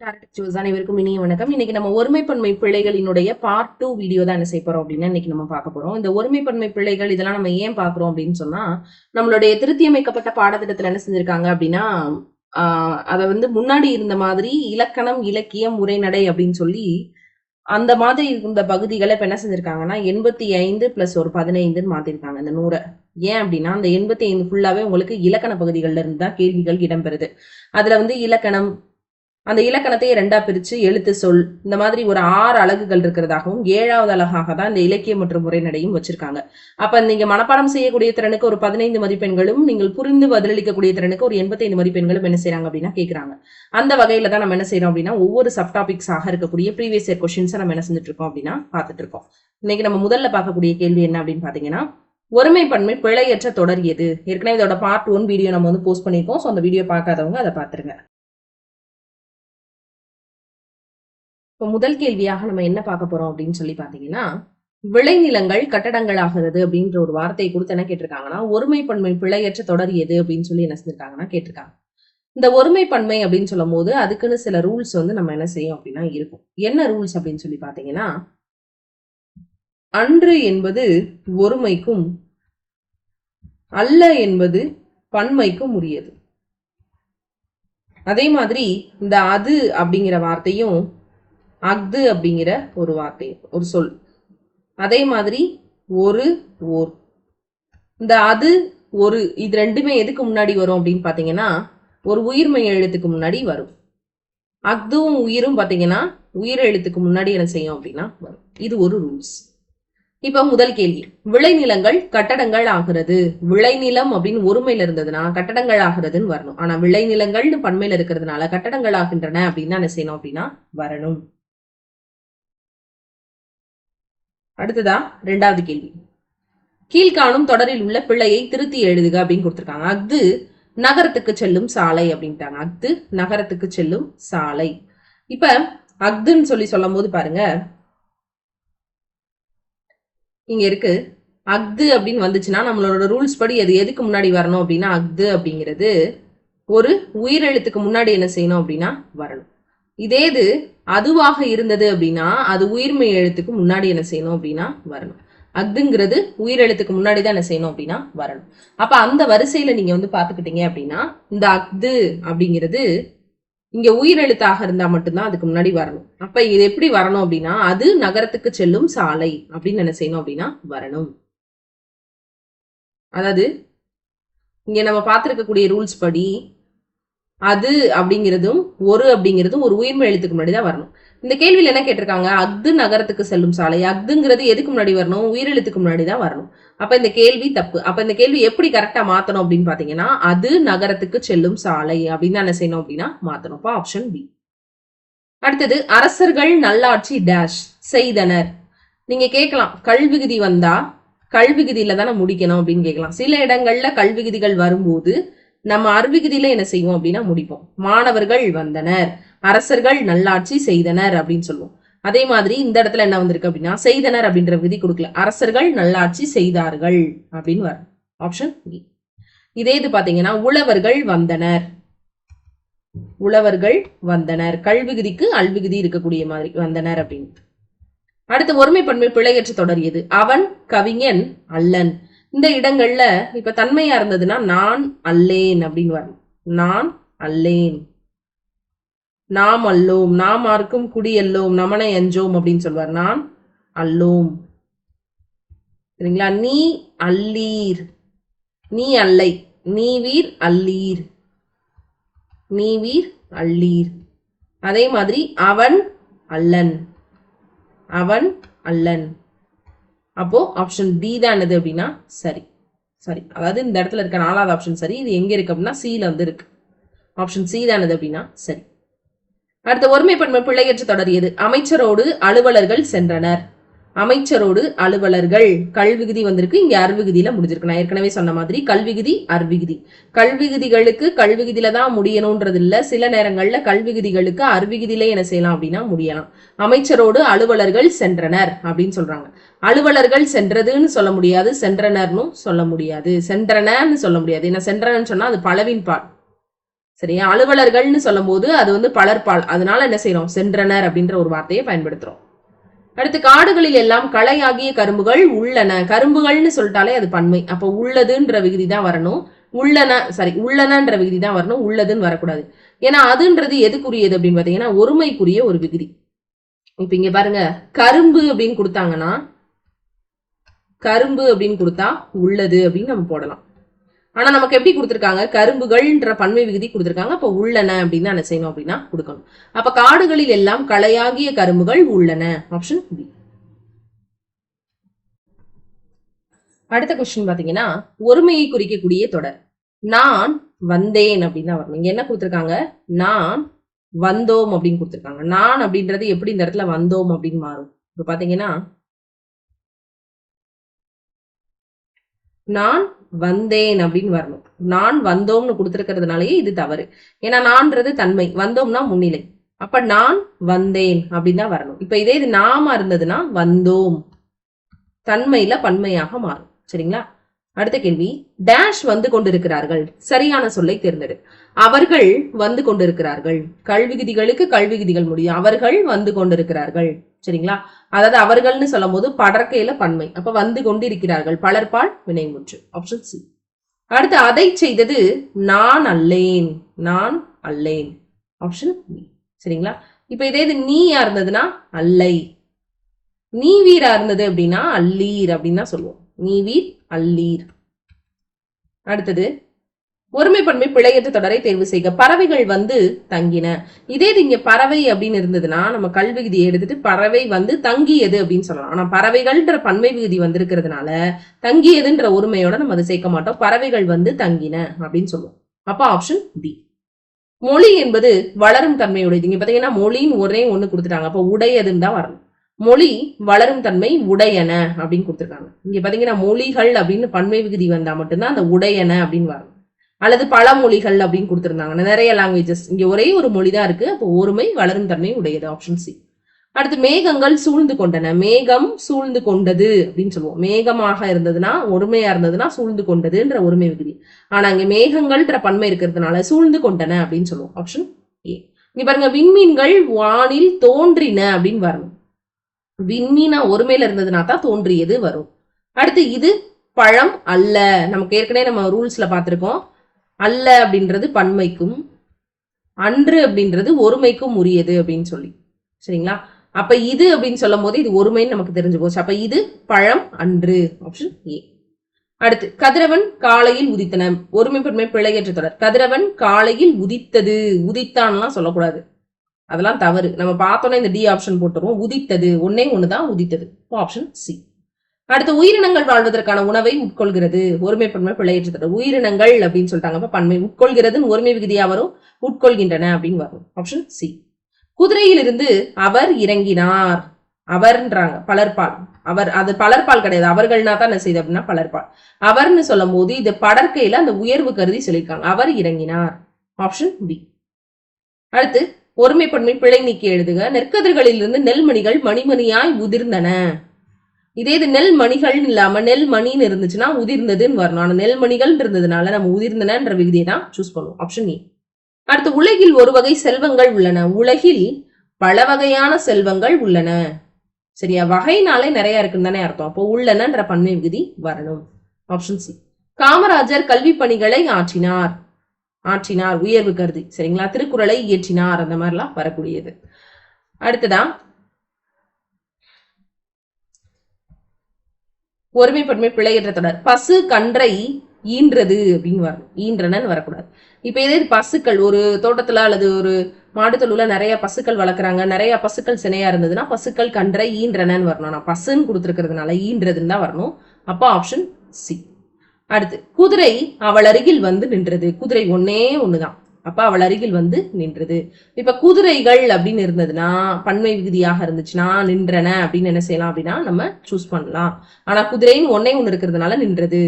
அனைவருக்கும் இனிய வணக்கம். இன்னைக்கு நம்ம ஒருமைப்பன்மை பிள்ளைகளினுடைய பார்ட் டூ வீடியோ தான் என்ன செய்ய போறோம் அப்படின்னா இன்னைக்கு நம்ம பார்க்க போறோம். இந்த ஒருமைப்பன்மை பிள்ளைகள் இதெல்லாம் நம்ம ஏன் பாக்குறோம் அப்படின்னு சொன்னா நம்மளுடைய திருத்தியமைக்கப்பட்ட பாடத்திட்டத்துல என்ன செஞ்சிருக்காங்க அப்படின்னா ஆஹ் அதை வந்து முன்னாடி இருந்த மாதிரி இலக்கணம் இலக்கியம் உரைநடை அப்படின்னு சொல்லி அந்த மாதிரி இருந்த பகுதிகளை இப்ப என்ன செஞ்சிருக்காங்கன்னா எண்பத்தி ஐந்து பிளஸ் ஒரு பதினைந்துன்னு மாத்திருக்காங்க. இந்த நூறை. ஏன் அப்படின்னா அந்த எண்பத்தி ஐந்து ஃபுல்லாவே உங்களுக்கு இலக்கண பகுதிகள்ல இருந்து தான் கேள்விகள் இடம்பெறுது. அதுல வந்து இலக்கணம் அந்த இலக்கணத்தை ரெண்டா பிரிச்சு எழுத்து சொல் இந்த மாதிரி ஒரு ஆறு அலகுகள் இருக்கிறதாகவும் ஏழாவது அழகாக தான் இந்த இலக்கியம் மற்றும் உரைநடையும் வச்சிருக்காங்க. அப்ப நீங்க மனப்பாடம் செய்யக்கூடிய திறனுக்கு ஒரு பதினைந்து மதிப்பெண்களும் நீங்கள் புரிந்து பதிலளிக்கக்கூடிய திறனுக்கு ஒரு எண்பத்தைந்து மதிப்பெண்களும் என்ன செய்றாங்க அப்படின்னா கேக்குறாங்க. அந்த வகையில தான் நம்ம என்ன செய்யறோம் அப்படின்னா ஒவ்வொரு சப் டாபிக்ஸாக இருக்கக்கூடிய ப்ரீவியஸ் இயர் கொஸ்டின்ஸை நம்ம என்ன செஞ்சுட்டு இருக்கோம் அப்படின்னா பார்த்துட்டு இருக்கோம் இன்னைக்கு நம்ம முதல்ல பார்க்கக்கூடிய கேள்வி என்ன அப்படின்னு பாத்தீங்கன்னா ஒருமைப்பன்மை பிழையற்ற தொடர் எது? ஏற்கனவே இதோட பார்ட் ஒன் வீடியோ நம்ம வந்து போஸ்ட் பண்ணியிருக்கோம். ஸோ அந்த வீடியோ பார்க்காதவங்க அதை பார்த்துருங்க. இப்போ முதல் கேள்வியாக நம்ம என்ன பார்க்க போறோம் அப்படின்னு சொல்லி பாத்தீங்கன்னா விளைநிலங்கள் கட்டடங்கள் ஆகிறது அப்படின்ற ஒரு வார்த்தையை கொடுத்து என்ன கேட்டிருக்காங்கன்னா ஒருமைப்பன்மை பிழையற்ற தொடர் எது அப்படின்னு சொல்லி என்ன செஞ்சிருக்காங்கன்னா கேட்டிருக்காங்க. இந்த ஒருமைப்பன்மை அப்படின்னு சொல்லும் போது அதுக்குன்னு சில ரூல்ஸ் வந்து நம்ம என்ன செய்யும் அப்படின்னா இருக்கும். என்ன ரூல்ஸ் அப்படின்னு சொல்லி பாத்தீங்கன்னா அன்று என்பது ஒருமைக்கும் அல்ல என்பது பன்மைக்கும் உரியது. அதே மாதிரி இந்த அது அப்படிங்கிற வார்த்தையும் அஃது அப்படிங்கிற ஒரு வார்த்தை ஒரு சொல். அதே மாதிரி ஒரு ஓர். இந்த அது ஒரு இது ரெண்டுமே எதுக்கு முன்னாடி வரும் அப்படின்னு பார்த்தீங்கன்னா ஒரு உயிர்மை எழுத்துக்கு முன்னாடி வரும். அஃதும் உயிரும் பார்த்தீங்கன்னா உயிர் எழுத்துக்கு முன்னாடி என்ன செய்யும் அப்படின்னா வரும். இது ஒரு ரூல்ஸ் இப்ப முதல் கேள்வி. விளைநிலங்கள் கட்டடங்கள் ஆகிறது. விளைநிலம் அப்படின்னு ஒருமையில இருந்ததுன்னா கட்டடங்கள் ஆகிறதுன்னு வரணும். ஆனா விளைநிலங்கள்னு பண்மையில இருக்கிறதுனால கட்டடங்கள் ஆகின்றன அப்படின்னா என்ன செய்யணும் அப்படின்னா வரணும். அடுத்ததா ரெண்டாவது கேள்வி. கீழ்காணும் தொடரில் உள்ள பிழையை திருத்தி எழுதுக அப்படின்னு கொடுத்துருக்காங்க. அஃது நகரத்துக்கு செல்லும் சாலை அப்படின்ட்டாங்க. அஃது நகரத்துக்கு செல்லும் சாலை. இப்ப அஃதுன்னு சொல்லி சொல்லும் போது பாருங்க. இங்க இருக்கு. அஃது அப்படின்னு வந்துச்சுன்னா நம்மளோட ரூல்ஸ் படி அது எதுக்கு முன்னாடி வரணும் அப்படின்னா அஃது அப்படிங்கிறது ஒரு உயிரெழுத்துக்கு முன்னாடி என்ன செய்யணும் அப்படின்னா வரணும். இதே இது அதுவாக இருந்தது அப்படின்னா அது உயிர்மை எழுத்துக்கு முன்னாடி என்ன செய்யணும் அப்படின்னா வரணும். அஃதுங்கிறது உயிரெழுத்துக்கு முன்னாடி தான் என்ன செய்யணும் அப்படின்னா வரணும். அப்ப அந்த வரிசையில நீங்க வந்து பாத்துக்கிட்டீங்க அப்படின்னா இந்த அஃது அப்படிங்கிறது இங்க உயிரெழுத்தாக இருந்தா மட்டும்தான் அதுக்கு முன்னாடி வரணும். அப்ப இது எப்படி வரணும் அப்படின்னா அது நகரத்துக்கு செல்லும் சாலை அப்படின்னு என்ன செய்யணும் அப்படின்னா வரணும். அதாவது இங்க நம்ம பார்த்திருக்கக்கூடிய ரூல்ஸ் படி அது அப்படிங்கிறதும் ஒரு அப்படிங்கிறதும் ஒரு உயிர்மை எழுத்துக்கு முன்னாடி தான் வரணும். இந்த கேள்வியில் என்ன கேட்டிருக்காங்க? அஃது நகரத்துக்கு செல்லும் சாலை. அஃதுங்கிறது எதுக்கு முன்னாடி வரணும்? உயிரெழுத்துக்கு முன்னாடி தான் வரணும். அப்ப இந்த கேள்வி தப்பு. அப்ப இந்த கேள்வி எப்படி கரெக்டா மாத்தணும் அப்படின்னு பாத்தீங்கன்னா அது நகரத்துக்கு செல்லும் சாலை அப்படின்னு என்ன செய்யணும் அப்படின்னா மாத்தணும். அப்ப ஆப்ஷன் பி அடுத்தது அரசர்கள் நல்லாட்சி டேஷ் செய்தனர். நீங்க கேட்கலாம் கல்விகுதி வந்தா கல்விகுதியில தானே முடிக்கணும் அப்படின்னு கேட்கலாம். சில இடங்கள்ல கல்விகுதிகள் வரும்போது நம்ம அருவிகுதியில என்ன செய்வோம் அப்படின்னா முடிப்போம். மாணவர்கள் வந்தனர். அரசர்கள் நல்லாட்சி செய்தனர் அப்படின்னு சொல்லுவோம். அதே மாதிரி இந்த இடத்துல என்ன வந்திருக்கு அப்படின்னா செய்தனர் அப்படின்ற விதி கொடுக்கல. அரசர்கள் நல்லாட்சி செய்தார்கள் அப்படின்னு வரும். ஆப்ஷன் பி இதே இது பாத்தீங்கன்னா உழவர்கள் வந்தனர். உழவர்கள் வந்தனர். கல்விகுதிக்கு அல்விகுதி இருக்கக்கூடிய மாதிரி வந்தனர் அப்படின்னு. அடுத்து ஒருமைப்பன்மை பிழையற்ற தொடரியது அவன் கவிஞன் அல்லன். இந்த இடங்கள்ல இப்ப தன்மையா இருந்ததுன்னா நான் அல்லேன் அப்படின்னு வரணும் நான் அல்லேன். நாம் அல்லோம். நாம் ஆர்க்கும் குடி அல்லோம். நமனை அஞ்சோம் அப்படின்னு சொல்வார். நான் அல்லோம். சரிங்களா? நீ அல்லீர். நீ அல்லை. நீ வீர் அல்லீர். நீ வீர் அல்லீர். அதே மாதிரி அவன் அல்லன். அவன் அல்லன். அப்போ ஆப்ஷன் டி தான் என்னது அப்படின்னா சரி. சரி. அதாவது இந்த இடத்துல இருக்க நாலாவது ஆப்ஷன் சரி. இது எங்க இருக்கு அப்படின்னா சில வந்து இருக்கு. ஆப்ஷன் சி தான் என்னது அப்படின்னா சரி. அடுத்த ஒருமைப்பன்மை பிள்ளையற்ற தொடரியது அமைச்சரோடு அலுவலர்கள் சென்றனர். அமைச்சரோடு அலுவலர்கள். கல்விகுதி வந்திருக்கு. இங்க அருவிகுதியில முடிஞ்சிருக்கு. நான் ஏற்கனவே சொன்ன மாதிரி கல்விகுதி அருவிகுதி கல்விகுதிகளுக்கு கல்விகுதியில தான் முடியணும்ன்றது இல்ல. சில நேரங்கள்ல கல்விகுதிகளுக்கு அருவிகுதியில என்ன செய்யலாம் அப்படின்னா முடியலாம். அமைச்சரோடு அலுவலர்கள் சென்றனர் அப்படின்னு சொல்றாங்க. அலுவலர்கள் சென்றதுன்னு சொல்ல முடியாது சென்றனர்னு சொல்ல முடியாது. சென்றனன்னு சொல்ல முடியாது. ஏன்னா சென்றனன்னு சொன்னா அது பலவின் பால். சரியா? அலுவலர்கள்னு சொல்லும் போது அது வந்து பலர்பால் அதனால என்ன செய்யறோம் சென்றனர் அப்படின்ற ஒரு வார்த்தையை பயன்படுத்துறோம். அடுத்து காடுகளில் எல்லாம் களையாகிய கரும்புகள் உள்ளன. கரும்புகள்னு சொல்லிட்டாலே அது பன்மை. அப்போ உள்ளதுன்ற விகுதி தான் வரணும். உள்ளன சாரி உள்ளனன்ற விகுதி தான் வரணும். உள்ளதுன்னு வரக்கூடாது. ஏன்னா அதுன்றது எதுக்குரியது அப்படின்னு பாத்தீங்கன்னா ஒருமைக்குரிய ஒரு விகுதி. இப்ப இங்க பாருங்க. கரும்பு அப்படின்னு கொடுத்தாங்கன்னா கரும்பு அப்படின்னு கொடுத்தா உள்ளது அப்படின்னு நம்ம போடலாம். ஆனா நமக்கு எப்படி கொடுத்துருக்காங்க? கரும்புகள்ன்ற பன்மை விகுதி கொடுத்துருக்காங்க. அப்ப உள்ளன அப்படின்னு என்ன செய்யணும் அப்படின்னா கொடுக்கணும். அப்ப காடுகளில் எல்லாம் களையாகிய கரும்புகள் உள்ளன. ஆப்ஷன் பி அடுத்த கொஸ்டின் பாத்தீங்கன்னா ஒருமையை குறிக்கக்கூடிய தொடர். நான் வந்தேன் அப்படின்னு தான் வரணும். இங்க என்ன கொடுத்துருக்காங்க? நான் வந்தோம் அப்படின்னு கொடுத்துருக்காங்க. நான் அப்படின்றது எப்படி இந்த இடத்துல வந்தோம் அப்படின்னு மாறும்? இப்ப பாத்தீங்கன்னா நான் வந்தேன் அப்படின்னு வரணும். நான் வந்தோம்னு கொடுத்துருக்கிறதுனாலயே இது தவறு. ஏன்னா நான்றது தன்மை. வந்தோம்னா முன்னிலை. அப்ப நான் வந்தேன் அப்படின்னு தான் வரணும். இப்ப இதே இது நாம இருந்ததுன்னா வந்தோம். தன்மையில பன்மையாக மாறும். சரிங்களா? அடுத்த கேள்வி. டேஷ் வந்து கொண்டிருக்கிறார்கள். சரியான சொல்லை தேர்ந்தெடு. அவர்கள் வந்து கொண்டிருக்கிறார்கள். கல்வி விதிகளுக்கு கல்வி விதிகள் முடியும். அவர்கள் வந்து கொண்டிருக்கிறார்கள். சரிங்களா? அதாவது அவர்கள்னு சொல்லும் போது படற்கையில பன்மை. அப்ப வந்து கொண்டிருக்கிறார்கள். பலர்பால் வினைமுற்று ஆப்ஷன் சி அடுத்து அதை செய்தது நான் அல்லேன். நான் அல்லேன். ஆப்ஷன் பி சரிங்களா? இப்ப இதே இது நீயா இருந்ததுன்னா அல்லை. நீ வீரா இருந்தது அப்படின்னா அல்லீர் அப்படின்னு தான் சொல்லுவோம். நீ வீர் அல்லீர். அடுத்தது ஒருமைப்பன்மை பிழையற்ற தொடரை தேர்வு செய்க. பறவைகள் வந்து தங்கின. இதே இது இங்க பறவை அப்படின்னு இருந்ததுன்னா நம்ம கல்வி விதியை எடுத்துட்டு பறவை வந்து தங்கியது அப்படின்னு சொல்லலாம். ஆனா பறவைகள்ன்ற பன்மை விகுதி வந்திருக்கிறதுனால தங்கியதுன்ற ஒருமையோட நம்ம அதை சேர்க்க மாட்டோம். பறவைகள் வந்து தங்கின அப்படின்னு சொல்லுவோம். அப்ப ஆப்ஷன் டி மொழி என்பது வளரும் தன்மையுடையது. இங்க பாத்தீங்கன்னா மொழின்னு ஒரே ஒண்ணு கொடுத்துட்டாங்க. அப்ப உடையதுன்னு தான் வரணும். மொழி வளரும் தன்மை உடையன அப்படின்னு கொடுத்துருக்காங்க. இங்க பாத்தீங்கன்னா மொழிகள் அப்படின்னு பன்மை விகுதி வந்தா மட்டும்தான் அந்த உடையன அப்படின்னு வரணும். அல்லது பல மொழிகள் அப்படின்னு கொடுத்துருந்தாங்க. நிறைய லாங்குவேஜஸ் இங்க ஒரே ஒரு மொழி தான் இருக்கு. அப்போ ஒருமை வளரும் தன்மை உடையது ஆப்ஷன் சி அடுத்து மேகங்கள் சூழ்ந்து கொண்டன. மேகம் சூழ்ந்து கொண்டது அப்படின்னு சொல்லுவோம். மேகமாக இருந்ததுன்னா ஒருமையா இருந்ததுன்னா சூழ்ந்து கொண்டதுன்ற ஒருமை விகுதி. ஆனா இங்க மேகங்கள்ன்ற பன்மை இருக்கிறதுனால சூழ்ந்து கொண்டன அப்படின்னு சொல்லுவோம். ஆப்ஷன் ஏ இங்க பாருங்க விண்மீன்கள் வானில் தோன்றின அப்படின்னு வரணும். விண்மீனா ஒருமையில இருந்ததுனா தான் தோன்றியது வரும். அடுத்து இது பழம் அல்ல. நமக்கு ஏற்கனவே நம்ம ரூல்ஸ்ல பார்த்திருக்கோம். அல்ல அப்படின்றது பன்மைக்கும் அன்று அப்படின்றது ஒருமைக்கும் உரியது அப்படின்னு சொல்லி. சரிங்களா? அப்ப இது அப்படின்னு சொல்லும் போது இது ஒருமைன்னு நமக்கு தெரிஞ்சு போச்சு. அப்ப இது பழம் அன்று ஆப்ஷன் ஏ அடுத்து கதிரவன் காலையில் உதித்தன ஒருமை பெருமை பிழையற்ற தொடர். கதிரவன் காலையில் உதித்தது உதித்தான்லாம் சொல்லக்கூடாது. அதெல்லாம் தவறு. நம்ம பார்த்தோன்னே இந்த டி ஆப்ஷன் போட்டுருவோம். உதித்தது ஒன்னே ஒண்ணுதான் உதித்தது. ஆப்ஷன் சி அடுத்து உயிரினங்கள் வாழ்வதற்கான உணவை உட்கொள்கிறது. ஒருமை பன்மை பிழையற்றது உயிரினங்கள் அப்படின்னு சொல்லிட்டாங்க அப்ப பன்மை உட்கொள்கிறதுன்னு ஒருமை விகுதியா வரும். உட்கொள்கின்றன அப்படின்னு வரும். ஆப்ஷன் சி குதிரையிலிருந்து அவர் இறங்கினார். அவர்ன்றாங்க. பலர்பால். அவர் அது பலர்பால் கிடையாது. அவர்கள்னா தான் என்ன செய்யுது அப்படின்னா பலர்பால். அவர்னு சொல்லும் போது இது படற்கையில அந்த உயர்வு கருதி சொல்லியிருக்காங்க. அவர் இறங்கினார். ஆப்ஷன் பி அடுத்து ஒருமைப்பன்மை பிழை நீக்கி எழுதுக. நெற்கதிர்களிலிருந்து நெல்மணிகள் மணிமணியாய் உதிர்ந்தன. இதே இது நெல் மணிகள் இல்லாம நெல் மணின்னு இருந்துச்சுன்னா உதிர்ந்ததுன்னு வரணும். ஆனா நெல் மணிகள் இருந்ததுனால நம்ம உதிர்ந்தனன்ற விகுதியை தான் சூஸ் பண்ணுவோம். ஆப்ஷன் ஏ அடுத்து உலகில் ஒரு வகை செல்வங்கள் உள்ளன. உலகில் பல வகையான செல்வங்கள் உள்ளன. சரியா? வகைனாலே நிறைய இருக்குன்னு தானே அர்த்தம். அப்போ உள்ளனன்ற பன்மை விகுதி வரணும். ஆப்ஷன் சி காமராஜர் கல்வி பணிகளை ஆற்றினார். ஆற்றினார். உயர்வு கருதி. சரிங்களா? திருக்குறளை இயற்றினார். அந்த மாதிரிலாம் வரக்கூடியது. அடுத்ததா? ஒருமைப்பன்மை என்ற தொடர். பசு கன்றை ஈன்றது அப்படின்னு வரணும் ஈன்றனன்னு வரக்கூடாது. இப்போ இதே பசுக்கள் ஒரு தோட்டத்துல அல்லது ஒரு மாடுத்தொழுல நிறைய பசுக்கள் வளர்க்குறாங்க. நிறைய பசுக்கள் சினையா இருந்ததுன்னா பசுக்கள் கன்றை ஈன்றனன்னு வரணும். நான் பசுன்னு கொடுத்துருக்கிறதுனால ஈன்றதுன்னு தான் வரணும். அப்போ ஆப்ஷன் சி அடுத்து குதிரை அவள் அருகில் வந்து நின்றது. குதிரை ஒன்னே ஒண்ணுதான். அப்ப அவள் அருகில் வந்து நின்றது. இப்ப குதிரைகள் அப்படின்னு இருந்ததுன்னா பன்மை விகுதியாக இருந்துச்சுன்னா நின்றன அப்படின்னு என்ன செய்யலாம் அப்படின்னா நம்ம சூஸ் பண்ணலாம். ஆனா குதிரைன்னு ஒன்னே ஒண்ணு இருக்கிறதுனால நின்றது.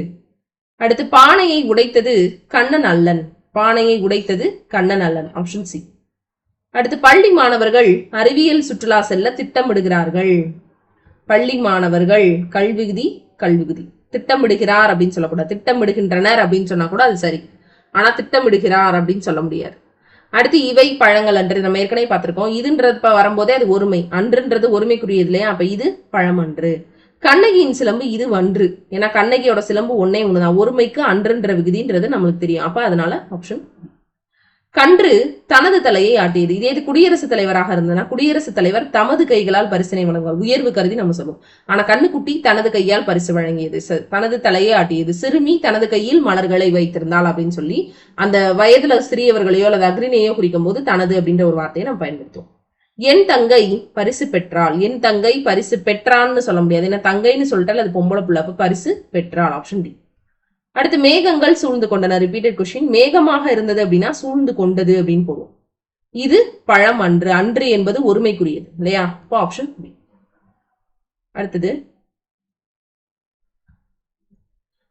அடுத்து பானையை உடைத்தது கண்ணன் அல்லன். பானையை உடைத்தது கண்ணன் அல்லன். ஆப்ஷன் சி அடுத்து பள்ளி மாணவர்கள் அறிவியல் சுற்றுலா செல்ல திட்டமிடுகிறார்கள். பள்ளி மாணவர்கள் கல்விகுதி கல்விகுதி. திட்டமிடுகிறார் அப்படின்னு சொல்லக்கூடாது. திட்டமிடுகின்றனர் அப்படின்னு சொன்னா கூட அது சரி. ஆனா திட்டமிடுகிறார் அப்படின்னு சொல்ல முடியாது. அடுத்து இவை பழங்கள் அன்று நம்ம ஏற்கனவே பார்த்திருக்கோம். இதுன்றது இப்ப வரும்போதே அது ஒருமை. அன்றுன்றது ஒருமைக்குரியது இல்லையா? அப்ப இது பழமன்று. கண்ணகியின் சிலம்பு இது வன்று. ஏன்னா கண்ணகியோட சிலம்பு ஒன்னே ஒண்ணுதான். ஒருமைக்கு அன்றுன்ற விகுதின்றது நம்மளுக்கு தெரியும். அப்ப அதனால ஆப்ஷன் கன்று தனது தலையை ஆட்டியது. இதே இது குடியரசுத் தலைவராக இருந்ததுன்னா குடியரசுத் தலைவர் தமது கைகளால் பரிசினை வழங்குவார். உயர்வு கருதி நம்ம சொல்லுவோம் ஆனா கண்ணுக்குட்டி தனது கையால் பரிசு வழங்கியது. ச- தனது தலையை ஆட்டியது. சிறுமி தனது கையில் மலர்களை வைத்திருந்தாள் அப்படின்னு சொல்லி அந்த வயதுல சிறியவர்களையோ அல்லது அக்ரிணையோ குறிக்கும் போது தனது அப்படின்ற ஒரு வார்த்தையை நம்ம பயன்படுத்துவோம். என் தங்கை பரிசு பெற்றாள். என் தங்கை பரிசு பெற்றான்னு சொல்ல முடியாது. ஏன்னா தங்கைன்னு சொல்லிட்டால் அது பொம்பளை பிள்ளை அப்ப பரிசு பெற்றாள் ஆப்ஷன் டி அடுத்து மேகங்கள் சூழ்ந்து கொண்டன. ரிப்பீட்டட் கொஸ்டின் மேகமாக இருந்தது அப்படின்னா சூழ்ந்து கொண்டது அப்படின்னு போடுவோம். இது பழம் அன்று. அன்று என்பது ஒருமைக்குரியது. இல்லையா? அப்போ ஆப்ஷன் பி அடுத்தது.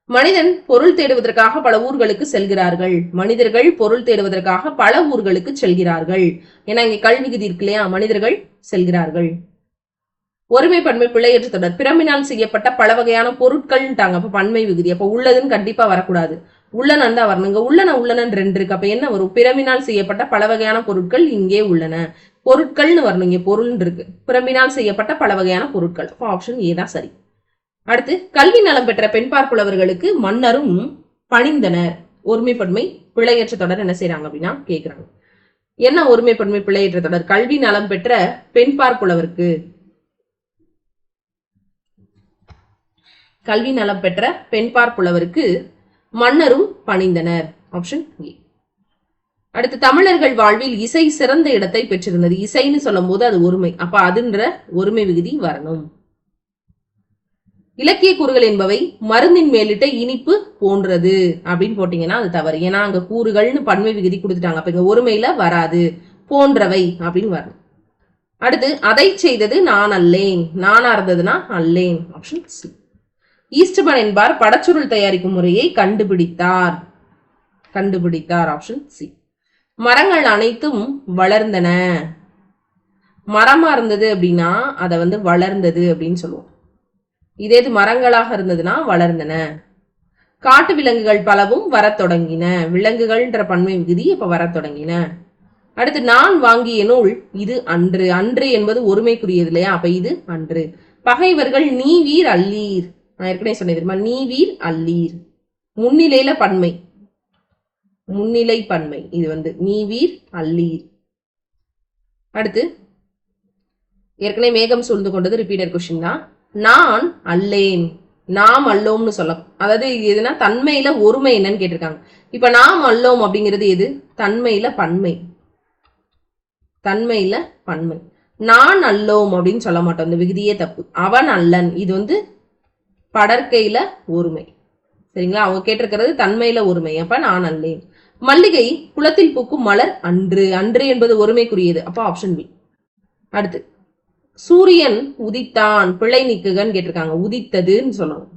மனிதன் பொருள் தேடுவதற்காக பல ஊர்களுக்கு செல்கிறார்கள். மனிதர்கள் பொருள் தேடுவதற்காக பல ஊர்களுக்கு செல்கிறார்கள். ஏன்னா இங்க கல்விகுதி இருக்கு இல்லையா? மனிதர்கள் செல்கிறார்கள். ஒருமை பன்மை பிழையற்ற தொடர் பிரமினால் செய்யப்பட்ட பல வகையான பொருட்கள்ன்ட்டாங்க. அப்ப பன்மை விகுதி. அப்ப உள்ளதுன்னு கண்டிப்பா வரக்கூடாது. உள்ளனன் தான் வரணுங்க உள்ளன உள்ளனன் ரெண்டு இருக்கு. அப்ப என்ன வரும்? பிரமினால் செய்யப்பட்ட பல வகையான பொருட்கள் இங்கே உள்ளன. பொருட்கள்னு வரணும். இங்கே பொருள் இருக்கு. பிரமினால் செய்யப்பட்ட பல வகையான பொருட்கள். அப்போ ஆப்ஷன் ஏ தான் சரி. அடுத்து கல்வி நலம் பெற்ற பெண் பார்ப்புலவர்களுக்கு மன்னரும் பணிந்தனர். ஒருமைப்பன்மை பிழையற்ற தொடர் என்ன செய்யறாங்க அப்படின்னா கேட்கிறாங்க என்ன ஒருமைப்பன்மை பிழையற்ற தொடர் கல்வி நலம் பெற்ற பெண் பார்ப்புலவருக்கு கல்வி நலம் பெற்ற பெண்பார் புலவருக்கு மன்னரும் பணிந்தனர். ஆப்ஷன் ஏ அடுத்து தமிழர்கள் வாழ்வில் இசை சிறந்த இடத்தை பெற்றிருந்தது. இசைன்னு சொல்லும் போது அது ஒருமை. அப்ப அதுன்ற ஒருமை விகுதி வரணும். இலக்கிய கூறுகள் என்பவை மருந்தின் மேலிட்ட இனிப்பு போன்றது அப்படின்னு போட்டீங்கன்னா அது தவறு. ஏன்னா அங்க கூறுகள்னு பன்மை விகுதி கொடுத்துட்டாங்க. அப்ப இங்க ஒருமையில வராது. போன்றவை அப்படின்னு வரணும். அடுத்து அதை செய்தது நான் அல்லேன். நானா இருந்ததுன்னா அல்லேன். ஆப்ஷன் சி ஈஸ்டபன் என்பார் படச்சுருள் தயாரிக்கும் முறையை கண்டுபிடித்தார். கண்டுபிடித்தார் ஆப்ஷன் சி மரங்கள் அனைத்தும் வளர்ந்தன. மரமா இருந்தது அப்படின்னா அதை வந்து வளர்ந்தது அப்படின்னு சொல்லுவோம். இதே இது மரங்களாக இருந்ததுன்னா வளர்ந்தன. காட்டு விலங்குகள் பலவும் வரத் தொடங்கின. விலங்குகள்ன்ற பன்மை விகுதி இப்ப வரத் தொடங்கின. அடுத்து நான் வாங்கிய நூல் இது அன்று. அன்று என்பது ஒருமைக்குரியது இல்லையா? அப்ப இது அன்று. பகைவர்கள் நீ வீர் அல்லீர். நான் ஏற்கனவே சொன்னேன் தெரியுமா நீ வீர் அல்லீர். முன்னிலையில பன்மை. முன்னிலை பன்மை. இது வந்து நீ வீர் அல்லீர். அடுத்து ஏற்கனவே மேகம் சூழ்ந்து கொண்டது ரிப்பீட்டர் கொஸ்டின் தான். நான் அல்லேன். நாம் அல்லோம்னு சொல்லலாம் அதாவது இது எதுனா தன்மையில ஒருமை என்னன்னு கேட்டிருக்காங்க. இப்ப நாம் அல்லோம் அப்படிங்கிறது எது? தன்மையில பன்மை. தன்மையில பன்மை. நான் அல்லோம் அப்படின்னு சொல்ல மாட்டோம். இந்த விகுதியே தப்பு. அவன் அல்லன். இது வந்து படற்கையில ஒருமை. சரிங்களா? அவங்க கேட்டிருக்கிறது தன்மையில ஒருமை. அப்ப நான் அல்லேன். மல்லிகை குளத்தில் பூக்கும் மலர் அன்று. அன்று என்பது ஒருமைக்குரியது. அப்ப ஆப்ஷன் பி அடுத்து. சூரியன் உதித்தான். பிழை நீக்குகன்னு கேட்டிருக்காங்க. உதித்ததுன்னு சொல்லணும்.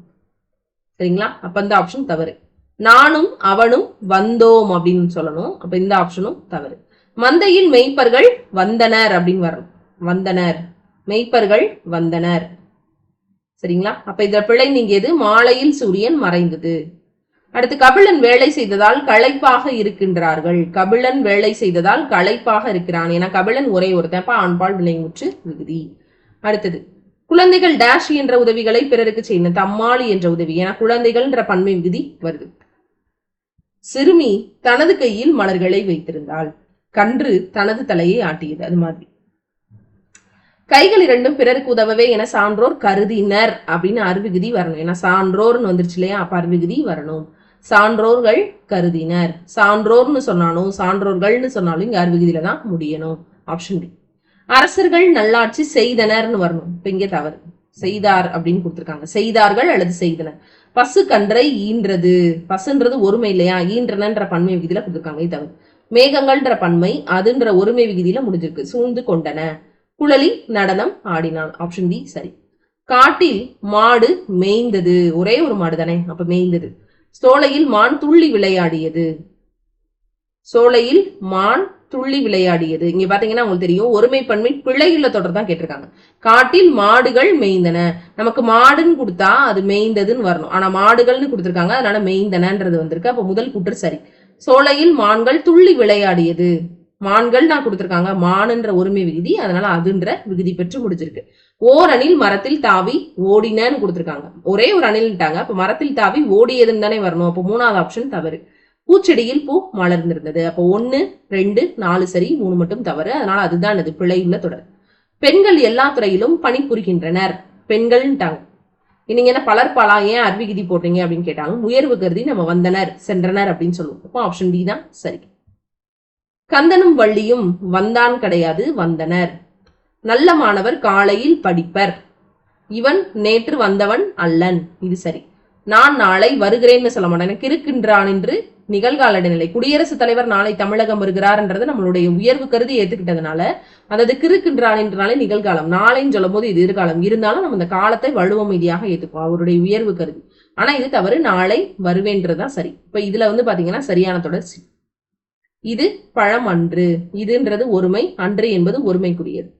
சரிங்களா? அப்ப இந்த ஆப்ஷன் தவறு. நானும் அவனும் வந்தோம் அப்படின்னு சொல்லணும். அப்ப இந்த ஆப்ஷனும் தவறு. மந்தையில் மெய்ப்பர்கள் வந்தனர் அப்படின்னு வரணும். வந்தனர். மெய்ப்பர்கள் வந்தனர். சரிங்களா? அப்ப இதுல பிழை நீங்கியது மாலையில் சூரியன் மறைந்தது. அடுத்து கபிலன் வேலை செய்ததால் களைப்பாக இருக்கின்றார்கள். கபிலன் வேலை செய்ததால் களைப்பாக இருக்கிறான். ஏன்னா கபிலன் ஒரே ஒருத்தன். அப்ப ஆண்பால் வினைமுற்று விகுதி. அடுத்தது குழந்தைகள் டேஷ் என்ற உதவிகளை பிறருக்கு செய்யணும் தம்மாளி என்ற உதவி. ஏன்னா குழந்தைகள்ன்ற பன்மை விகுதி வருது. சிறுமி தனது கையில் மலர்களை வைத்திருந்தாள். கன்று தனது தலையை ஆட்டியது. அது மாதிரி. கைகள் இரண்டும் பிறருக்கு உதவவே என சான்றோர் கருதினர் அப்படின்னு அருவிகுதி வரணும். ஏன்னா சான்றோர்னு வந்துருச்சு இல்லையா? அப்ப அருவிகுதி வரணும். சான்றோர்கள் கருதினர். சான்றோர்னு சொன்னாலும் சான்றோர்கள்னு சொன்னாலும் இங்க அருவிகுதியில தான் முடியணும். ஆப்ஷன் பி அரசர்கள் நல்லாட்சி செய்தனர்னு வரணும். இப்ப இங்கே தவறு. செய்தார் அப்படின்னு கொடுத்துருக்காங்க. செய்தார்கள் அல்லது செய்தனர். பசு கன்றை ஈன்றது. பசுன்றது ஒருமை இல்லையா? ஈன்றனன்ற பன்மை விகுதியில கொடுத்துருக்காங்க. தவறு. மேகங்கள்ன்ற பன்மை அதுன்ற ஒருமை விகுதியில முடிஞ்சிருக்கு. சூழ்ந்து கொண்டன. குழலி நடனம் ஆடினான். ஆப்ஷன் டி சரி. காட்டில் மாடு மேய்ந்தது. ஒரே ஒரு மாடு தானே அப்ப மேய்ந்தது. சோலையில் மான் துள்ளி விளையாடியது. சோலையில் மான் துள்ளி விளையாடியது. இங்க பாத்தீங்கன்னா உங்களுக்கு தெரியும் ஒருமை பன்மை பிழையுள்ள தொடர் தான் கேட்டிருக்காங்க. காட்டில் மாடுகள் மேய்ந்தன. நமக்கு மாடுன்னு கொடுத்தா அது மேய்ந்ததுன்னு வரணும். ஆனா மாடுகள்னு கொடுத்துருக்காங்க அதனால மேய்ந்தனன்றது வந்திருக்கு. அப்ப முதல் குற்று சரி. சோலையில் மான்கள் துள்ளி விளையாடியது. மான்கள் நான் கொடுத்துருக்காங்க. மானுன்ற ஒருமை விகுதி அதனால அதுன்ற விகுதி பெற்று முடிச்சிருக்கு ஓர் அணில் மரத்தில் தாவி ஓடினன்னு கொடுத்துருக்காங்க. ஒரே ஒரு அணில்ட்டாங்க அப்ப மரத்தில் தாவி ஓடியதுன்னு தானே வரணும். அப்போ மூணாவது ஆப்ஷன் தவறு. பூச்செடியில் பூ மலர்ந்திருந்தது. அப்போ ஒன்னு ரெண்டு நாலு சரி மூணு மட்டும் தவறு. அதனால அதுதான் அது பிழையுள்ள தொடர். பெண்கள் எல்லா துறையிலும் பணிபுரிகின்றனர் பெண்கள்ன்ட்டாங்க. நீங்க என்ன பலர்பாலா ஏன் அர்விகிதி போட்டீங்க அப்படின்னு கேட்டாங்க. உயர்வு கருதி நம்ம வந்தனர் சென்றனர் அப்படின்னு சொல்லுவோம். அப்போ ஆப்ஷன் டி தான். சரி. கந்தனும் வள்ளியும் வந்தான் கிடையாது வந்தனர். நல்ல மாணவர் காலையில் படிப்பர். இவன் நேற்று வந்தவன் அல்லன். இது சரி. நான் நாளை வருகிறேன்னு சொல்ல மாட்டேன். எனக்கு இருக்கின்றான் என்று நிகழ்கால இடைநிலை. குடியரசுத் தலைவர் நாளை தமிழகம் வருகிறார்ன்றது நம்மளுடைய உயர்வு கருதி ஏத்துக்கிட்டதுனால அதாவது கிறுக்கின்றான் என்றனாலே நிகழ்காலம். நாளைன்னு சொல்லும் போது இது எதிர்காலம். இருந்தாலும் நம்ம இந்த காலத்தை வலுவமைதியாக ஏத்துக்குவோம். அவருடைய உயர்வு கருதி. ஆனா இது தவறு. நாளை வருவேன்றதுதான் சரி. இப்ப இதுல வந்து பாத்தீங்கன்னா சரியான தொடர் இது பழம் அன்று இதுன்றது ஒருமை அன்று என்பது ஒருமைக்குரியது.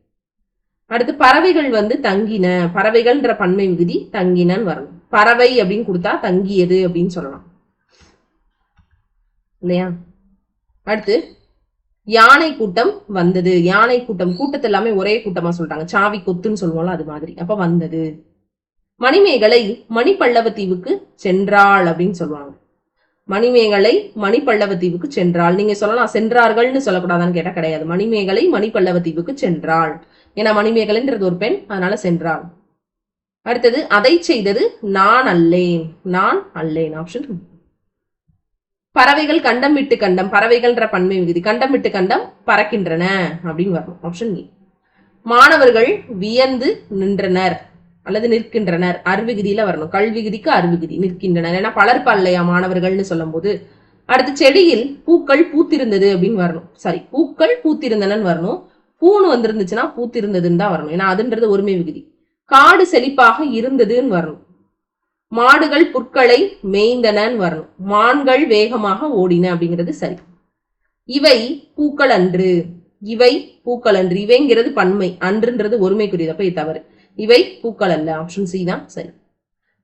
அடுத்து பறவைகள் வந்து தங்கின. பறவைகள்ன்ற பன்மை விகுதி தங்கினன்னு வரணும். பறவை அப்படின்னு கொடுத்தா தங்கியது அப்படின்னு சொல்லலாம். இல்லையா? அடுத்து யானை கூட்டம் வந்தது. யானை கூட்டம் கூட்டத்தை எல்லாமே ஒரே கூட்டமா சொல்லிட்டாங்க. சாவி கொத்துன்னு சொல்லுவோம்ல அது மாதிரி. அப்ப வந்தது. மணிமேகலை மணிப்பல்லவத்தீவுக்கு சென்றாள் அப்படின்னு சொல்லுவாங்க. மணிமேகலை மணிப்பல்லவத்தீவுக்கு சென்றாள். நீங்க சொல்லலாம் சென்றார்கள்னு சொல்லக்கூடாதான்னு கேட்டா கிடையாது. மணிமேகலை மணிப்பல்லவத்தீவுக்கு சென்றாள். ஏன்னா மணிமேகலைன்றது ஒரு பெண் அதனால சென்றாள். அடுத்தது அதை செய்தது நான் அல்லேன். நான் அல்லேன். ஆப்ஷன் பறவைகள் கண்டம் விட்டு கண்டம் பறவைகள்ன்ற பன்மை விகுதி கண்டம் விட்டு கண்டம் பறக்கின்றன அப்படின்னு வரும். ஆப்ஷன் ஏ மாணவர்கள் வியந்து நின்றனர். அல்லது நிற்கின்றனர். அருவிகுதியில வரணும். கல்விகுதிக்கு அருவிகுதி நிற்கின்றனர். ஏன்னா பலர்ப்பா இல்லையா மாணவர்கள்னு சொல்லும் போது அடுத்து செடியில் பூக்கள் பூத்திருந்தது அப்படின்னு வரணும். சாரி பூக்கள் பூத்திருந்தனன்னு வரணும். பூணு வந்திருந்துச்சுன்னா பூத்திருந்ததுன்னு தான் வரணும். ஏன்னா அதுன்றது ஒருமை விகுதி. காடு செழிப்பாக இருந்ததுன்னு வரணும். மாடுகள் புற்களை மேய்ந்தனன்னு வரணும். மான்கள் வேகமாக ஓடின அப்படிங்கிறது சரி. இவை பூக்கள் அன்று. இவை பூக்கள் அன்று. இவைங்கிறது பன்மை. அன்றுன்றது ஒருமை குறியதப்ப இது தவறு. இவை பூக்கள் அல்ல. ஆப்ஷன் சி தான். சரி.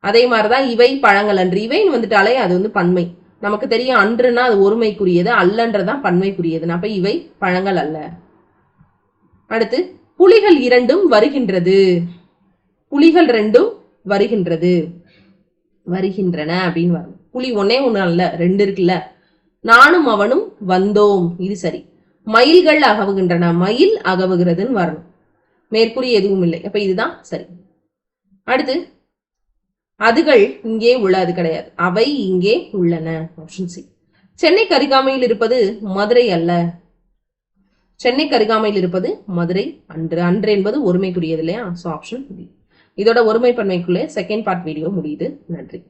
அதே மாதிரிதான் இவை பழங்கள் அன்று. இவைன்னு வந்துட்டாலே அது வந்து பன்மை. நமக்கு தெரியும் அன்றுனா அது ஒருமைக்குரியது அல்லன்றதான் பன்மைக்குரியது. அப்ப இவை பழங்கள் அல்ல. அடுத்து புலிகள் இரண்டும் வருகின்றது. புலிகள் ரெண்டும் வருகின்றது. வருகின்றன அப்படின்னு வரும். புலி ஒன்னே ஒண்ணு அல்ல ரெண்டு இருக்குல்ல. நானும் அவனும் வந்தோம். இது சரி. மயில்கள் அகவுகின்றன. மயில் அகவுகிறதுன்னு வரணும். மேற்கூறி எதுவும் இல்லை. அப்ப இதுதான் சரி. அடுத்து அதுகள் இங்கே உள்ளது கிடையாது. அவை இங்கே உள்ளன. ஆப்ஷன் சி சென்னைக்கு அருகாமையில் இருப்பது மதுரை அல்ல. சென்னைக்கு அருகாமையில் இருப்பது மதுரை அன்று. அன்று என்பது ஒருமைக்குரியது இல்லையா? ஸோ ஆப்ஷன் பி இதோட ஒருமைப்பன்மைக்குள்ளே செகண்ட் பார்ட் வீடியோ முடியுது. நன்றி.